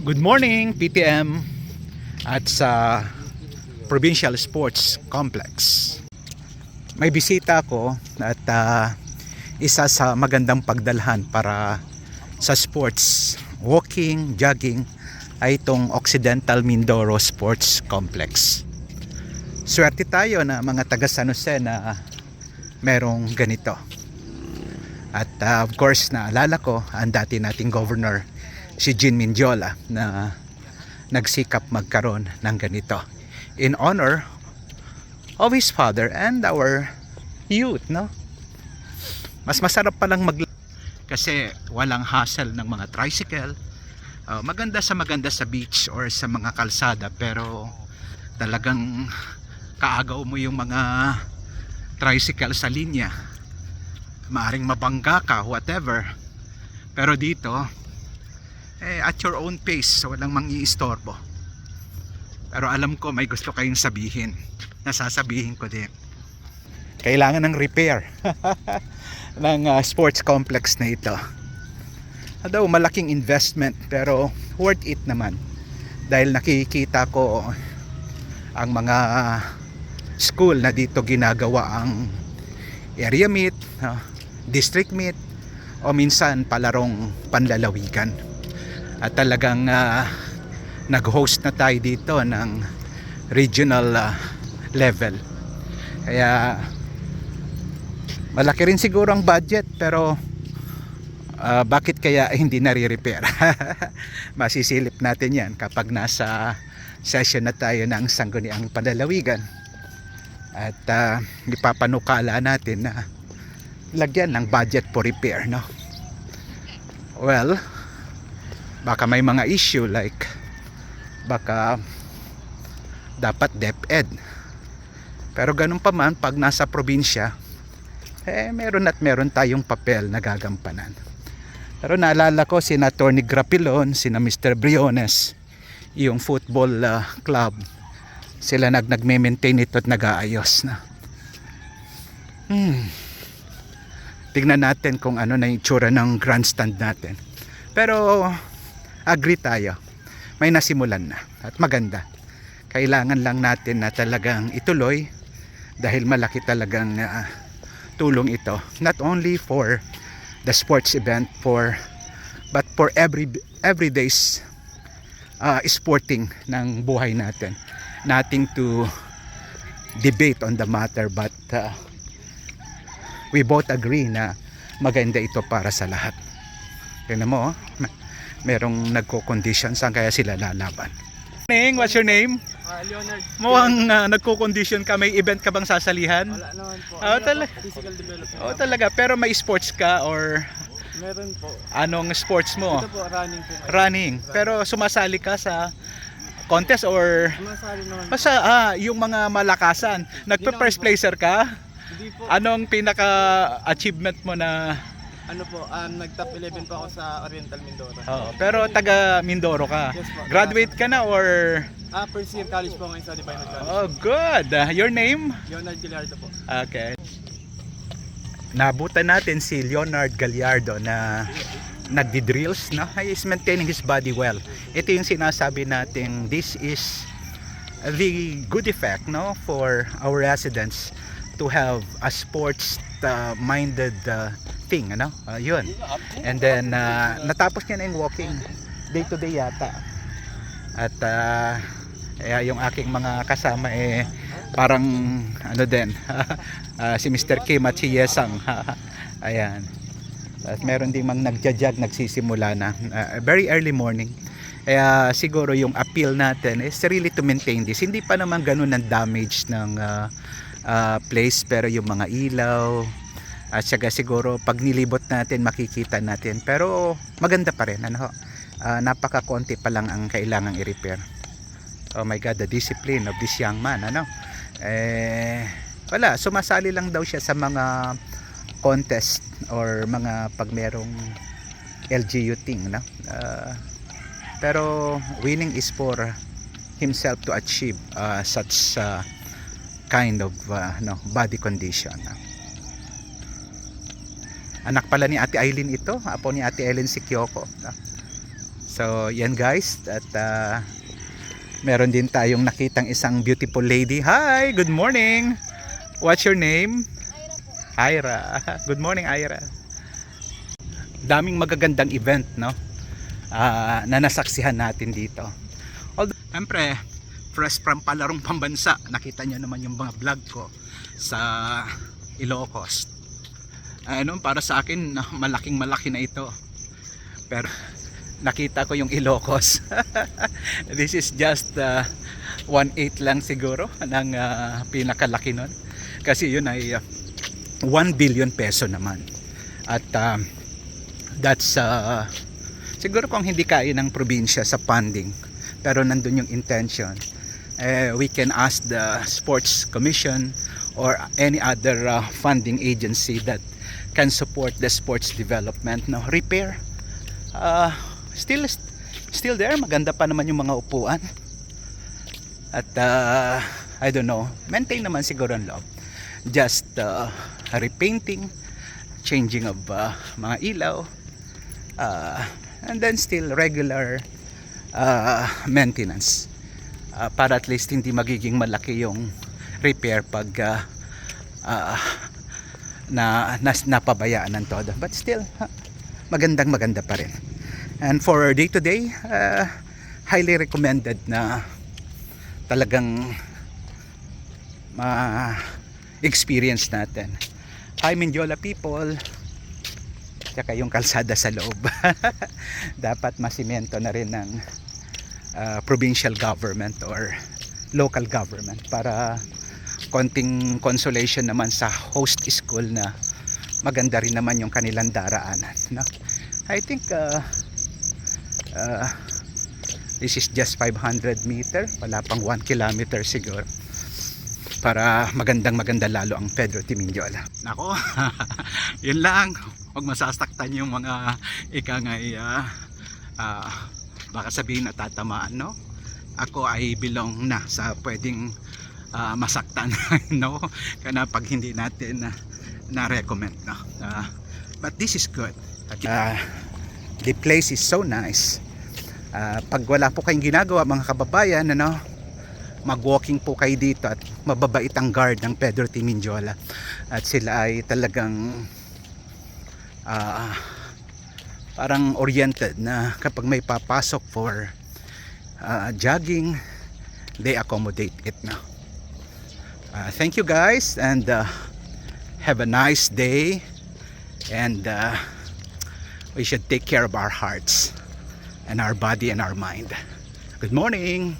Good morning, PTM at sa Provincial Sports Complex. May bisita ako at ah, isa sa magandang pagdalhan para sa sports, walking, jogging ay itong Occidental Mindoro Sports Complex. Swerte tayo na mga taga San Jose na merong ganito. At ah, of course, naalala ko ang dati nating governor si Jean Mindiola na nagsikap magkaroon ng ganito in honor of his father and our youth, no? Mas masarap palang mag kasi walang hassle ng mga tricycle. Uh, maganda sa maganda sa beach or sa mga kalsada pero talagang kaagaw mo yung mga tricycle sa linya. Maaring mabangga ka, whatever. Pero dito, eh, at your own pace, so walang mangiistorbo. Pero alam ko may gusto kayong sabihin. Nasasabihin ko din. Kailangan ng repair ng ah, sports complex na ito. Daw malaking investment pero worth it naman. Dahil nakikita ko ang mga school na dito ginagawa ang area meet, ah, district meet, o minsan palarong panlalawigan at talagang ah, nag-host na tayo dito ng regional ah, level. Kaya malaki rin siguro ang budget pero ah, bakit kaya hindi nare-repair? Masisilip natin yan kapag nasa session na tayo ng sangguniang panlalawigan. At uh, ipapanukala natin na lagyan ng budget for repair no? Well baka may mga issue like baka dapat DepEd pero ganun pa man pag nasa probinsya eh meron at meron tayong papel na gagampanan pero naalala ko si Attorney Grapilon sina Mr. Briones yung football ah, club sila nag nagme-maintain ito at nag-aayos na hmm. tignan natin kung ano na yung tsura ng grandstand natin pero agree tayo. May nasimulan na at maganda. Kailangan lang natin na talagang ituloy dahil malaki talagang ah, tulong ito not only for the sports event for but for every everyday's uh, sporting ng buhay natin. Nothing to debate on the matter but uh, we both agree na maganda ito para sa lahat. Tingnan mo oh merong nagko-condition saan kaya sila lalaban. Ning, what's your name? Ah, Leonard. Mukhang uh, nagko-condition ka, may event ka bang sasalihan? Wala naman po. Ah, Ano tala- po, Physical development. Oo talaga, pero may sports ka or Meron po. anong sports mo? Ito po, running po. Running. Pero sumasali ka sa contest or Sumasali naman po. basta ah, yung mga malakasan. Nagpa-first placer ka? Hindi po. Anong pinaka achievement mo na Ano po, um, nag-top 11 po ako sa Oriental Mindoro. Oo, pero taga Mindoro ka. Yes po. Graduate ka na or Ah, first year college po ngayon sa Divine College. Oh, good. Ah, your name? Leonard Gilardo po. Okay. Nabutan natin si Leonard Gallardo na nagdi-drills, no? He is maintaining his body well. Ito yung sinasabi natin, this is the good effect, no? For our residents to have a sports uh, minded uh, thing, ano? Uh, yun. And then, uh, natapos niya na yung walking day to day yata. At uh, kaya yung aking mga kasama eh parang ano din ah, si Mr. Kim at si Yesang ayan at meron ding mga nagjajag nagsisimula na Ah, very early morning kaya siguro yung appeal natin is really to maintain this hindi pa naman ganun ang damage ng ah, ah, place pero yung mga ilaw at saka siguro pag nilibot natin makikita natin. Pero maganda pa rin ano ho? Ah, napaka konti pa lang ang kailangang i-repair. Oh my god the discipline of this young man ano? Eh wala. Sumasali lang daw siya sa mga contest or mga pag merong LGU thing no? Ah, pero winning is for himself to achieve ah, such ah, kind of ah, no body condition no? Anak pala ni Ate Eileen ito apo ni Ate Eileen si Kyoko? So, yan guys. At ah, meron din tayong nakitang isang beautiful lady. Hi! Good morning! What's your name? Ira. Good morning, Ira. Daming magagandang event, no? Ah, na nasaksihan natin dito. Although, siyempre, fresh from palarong pambansa. Nakita nyo naman yung mga vlog ko sa Ilocos. Ano, para sa akin, malaking malaki na ito. Pero, nakita ko yung Ilocos. This is just uh, 1/8 lang siguro ng ah, pinakalaki nun. Kasi yun ay ah, 1 billion peso naman. At um, that's uh, siguro kung hindi kaya ng probinsya sa funding pero nandun yung intention eh, we can ask the sports commission or any other uh, funding agency that can support the sports development no? Repair? Uh, still still there. Maganda pa naman yung mga upuan. At uh, I don't know. Maintain naman siguro ang loob. Just uh, repainting changing of uh, mga ilaw uh, and then still regular uh, maintenance. Uh, para at least hindi magiging malaki yung repair pag uh, uh, na nas, napabayaan ng todo. But still magandang maganda pa rin. And for day to day uh, highly recommended na talagang ma experience natin. Hi Mindiola people. Tsaka yung kalsada sa loob. Dapat masimento na rin ng uh, provincial government or local government para konting consolation naman sa host school na maganda rin naman yung kanilang daraanan no? I think uh, uh, this is just 500 meter wala pang 1 kilometer siguro para magandang maganda lalo ang Pedro Timindiola. Nako, yun lang. Huwag masasaktan yung mga ikangay uh, uh, baka sabihin na tatamaan, no? Ako ay belong na sa pwedeng ah, masaktan, no? Kana pag hindi natin na na-recommend, no? Ah, but this is good. Uh, the place is so nice. Ah, pag wala po kayong ginagawa mga kababayan, ano, mag-walking po kayo dito at mababait ang guard ng Pedro T. Mindiola at sila ay talagang ah, parang oriented na kapag may papasok for ah, jogging they accommodate it now Ah, thank you guys and ah, have a nice day and ah, we should take care of our hearts and our body and our mind. Good morning